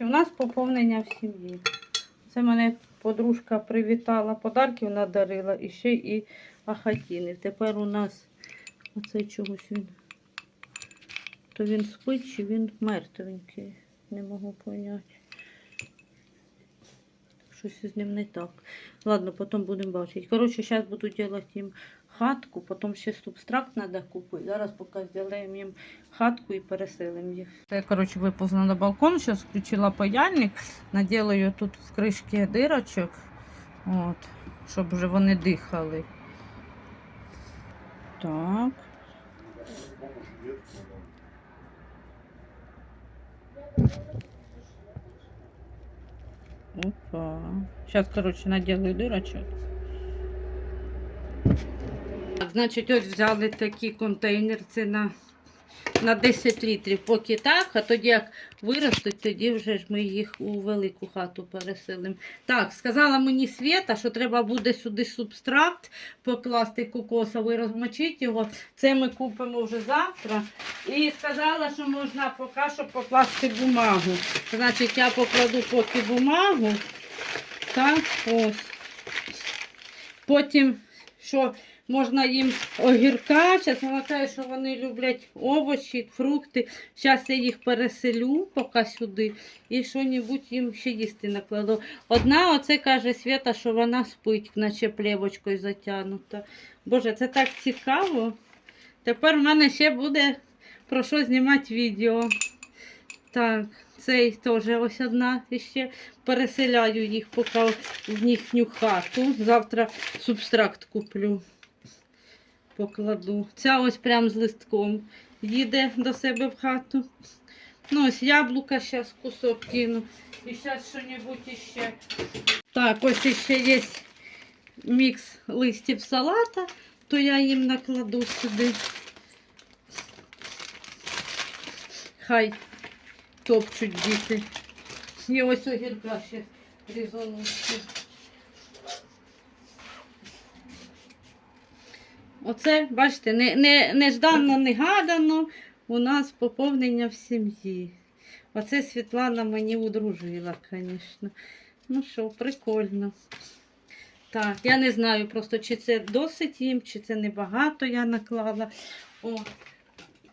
У нас поповнення в сім'ї. Це мене подружка привітала, подарків надарила і ще і ахатіни. Тепер у нас оцей чогось він. То він спить чи він мертвенький. Не можу поняти. Щось із ним не так. Ладно, потім будемо бачити. Коротше, зараз буду робити їм хатку, потім ще субстракт треба купити. Зараз поки зробимо їм хатку і переселимо їх. Я, коротше, виповзла на балкон, зараз включила паяльник, наділаю тут в кришки дирочок, от, щоб вже вони дихали. Так. Опа. Сейчас, короче, наделаю дырочек. Так, значить, взяли такий контейнер, це на, на 10 літрів. Поки так, а тоді як виростуть, тоді вже ж ми їх у велику хату переселимо. Так, сказала мені Свята, що треба буде сюди субстракт покласти кокосовий, розмочити його. Це ми купимо вже завтра. І сказала, що можна поки що покласти бумагу. Значить, я покладу поки бумагу. Так, ось. Потім, що можна їм огірка. Зараз вона каже, що вони люблять овочі, фрукти. Зараз я їх переселю поки сюди і що-небудь їм ще їсти накладу. Одна, оце каже Свята, що вона спить, наче плівочкою затягнута. Боже, це так цікаво. Тепер в мене ще буде про що знімати відео. Так, цей теж ось одна ще переселяю їх поки в їхню хату. Завтра субстракт куплю. Покладу. Ця ось прям з листком їде до себе в хату. Ну, ось яблука зараз кусок кину. І зараз що-небудь іще. Так, ось іще є мікс листів салата, то я їм накладу сюди. Хай топчуть діти. І ось огірка ще різонуться. Оце, бачите, не, не, нежданно, негадано у нас поповнення в сім'ї. Оце Світлана мені удружила, звісно. Ну що, прикольно. Так, я не знаю просто, чи це досить їм, чи це небагато я наклала. О.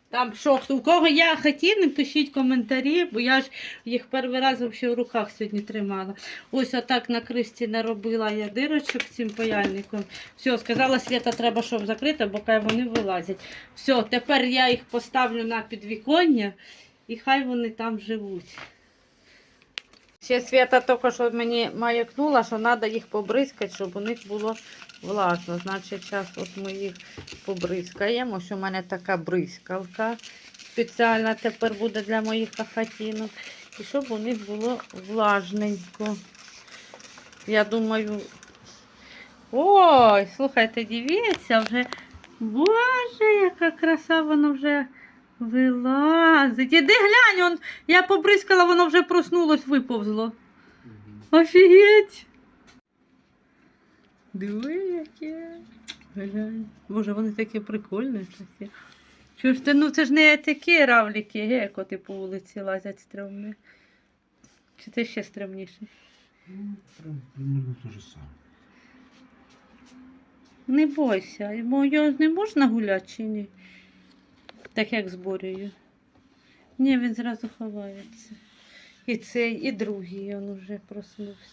Там що, у кого я хотів, пишіть коментарі, бо я ж їх перший раз взагалі в руках сьогодні тримала. Ось отак на кришці наробила я дирочок цим паяльником. Все, сказала Свята, треба, щоб закрити, бо хай вони вилазять. Все, тепер я їх поставлю на підвіконня і хай вони там живуть. Ще Свята тільки що мені маякнула, що треба їх побризкати, щоб у них було влажно. Значить, зараз от ми їх побризкаємо. Ось у мене така бризкалка спеціальна тепер буде для моїх хатинок. І щоб у них було влажненько. Я думаю. Ой, слухайте, дивіться, вже. Боже, яка краса, воно вже вилазить. Іди глянь, он, я побризкала, воно вже проснулось, виповзло. Офігеть! Диви, яке. Глянь. Боже, вони такі прикольні. Такі. Чого ж ти, ну це ж не такі равліки, ге, коти по вулиці лазять стрімні. Чи це ще стрімніше? Примерно то же самое. Не бойся, бо його не можна гуляти чи ні? Так як зборюю. Ні, він зразу ховається. І цей, і другий він вже проснувся.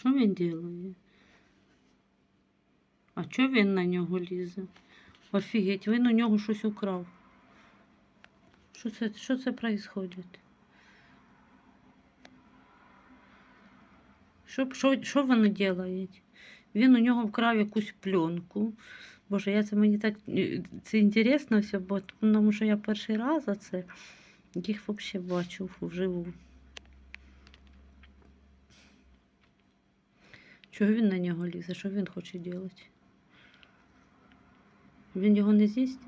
Що він робить? А чого він на нього лізе? Офігеть, він у нього щось украв. Що це, що це відбувається? Що, що, що вони роблять? Він у нього вкрав якусь пленку. Боже, я це мені так е, це інтересно все, бо тому що я перший раз за це їх взагалі бачу вживу. Чого він на нього лізе? Що він хоче робити? Він його не з'їсть?